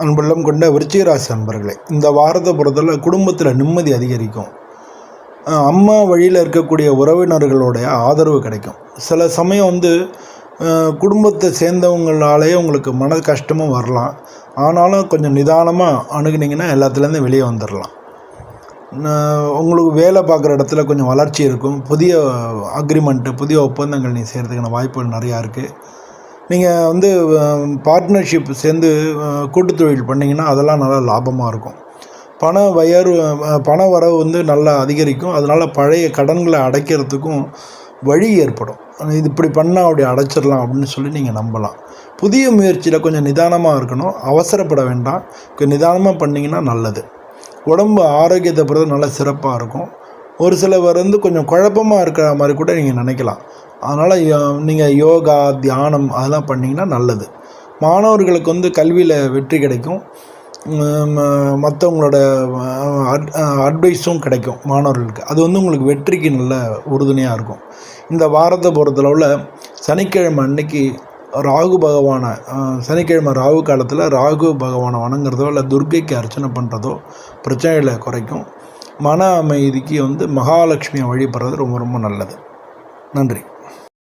அன்புள்ளம் கொண்ட விருச்சிகராசி அன்பர்களே இந்த வாரத்தை பொறுத்தவரை குடும்பத்தில் நிம்மதி அதிகரிக்கும். அம்மா வழியில் இருக்கக்கூடிய உறவினர்களுடைய ஆதரவு கிடைக்கும். சில சமயம் வந்து குடும்பத்தை சேர்ந்தவங்களாலேயே உங்களுக்கு மன கஷ்டமும் வரலாம். ஆனாலும் கொஞ்சம் நிதானமாக அணுகுனீங்கன்னா எல்லாத்துலேருந்து வெளியே வந்துடலாம் உங்களுக்கு வேலை பார்க்குற இடத்துல கொஞ்சம் வளர்ச்சி இருக்கும். புதிய அக்ரிமெண்ட்டு புதிய ஒப்பந்தங்கள் நீ செய்கிறதுக்கான வாய்ப்புகள் நிறையா இருக்குது நீங்கள் வந்து பார்ட்னர்ஷிப் சேர்ந்து கூட்டுத்தொழில் தொழில் பண்ணிங்கன்னா அதெல்லாம் நல்லா லாபமாக இருக்கும். பண வயறு பண வரவு வந்து நல்லா அதிகரிக்கும். அதனால் பழைய கடன்களை அடைக்கிறதுக்கும் வழி ஏற்படும். இது இப்படி பண்ணால் அப்படி அடைச்சிடலாம் அப்படின்னு சொல்லி நீங்கள் நம்பலாம். புதிய முயற்சியில் கொஞ்சம் நிதானமாக இருக்கணும். அவசரப்பட வேண்டாம். கொஞ்சம் நிதானமாக பண்ணிங்கன்னா நல்லது. உடம்பு ஆரோக்கியத்தை பிறகு நல்லா சிறப்பாக இருக்கும். ஒரு சிலவர் வந்து கொஞ்சம் குழப்பமாக இருக்கிற மாதிரி கூட நீங்கள் நினைக்கலாம். அதனால் நீங்கள் யோகா தியானம் அதெல்லாம் பண்ணிங்கன்னா நல்லது. மாணவர்களுக்கு வந்து கல்வியில் வெற்றி கிடைக்கும். மற்றவங்களோட அட்வைஸும் கிடைக்கும் மாணவர்களுக்கு. அது வந்து உங்களுக்கு வெற்றிக்கு நல்ல உறுதுணையாக இருக்கும். இந்த வாரத்தை பொறுத்தளவில் சனிக்கிழமை அன்னைக்கு ராகு பகவானை சனிக்கிழமை ராகு காலத்தில் ராகு பகவானை வணங்குறதோ இல்லை துர்க்கைக்கு அர்ச்சனை பண்ணுறதோ பிரச்சனைகளை குறைக்கும். மன அமைதிக்கு வந்து மகாலட்சுமியை வழிபடுறது ரொம்ப ரொம்ப நல்லது. நன்றி.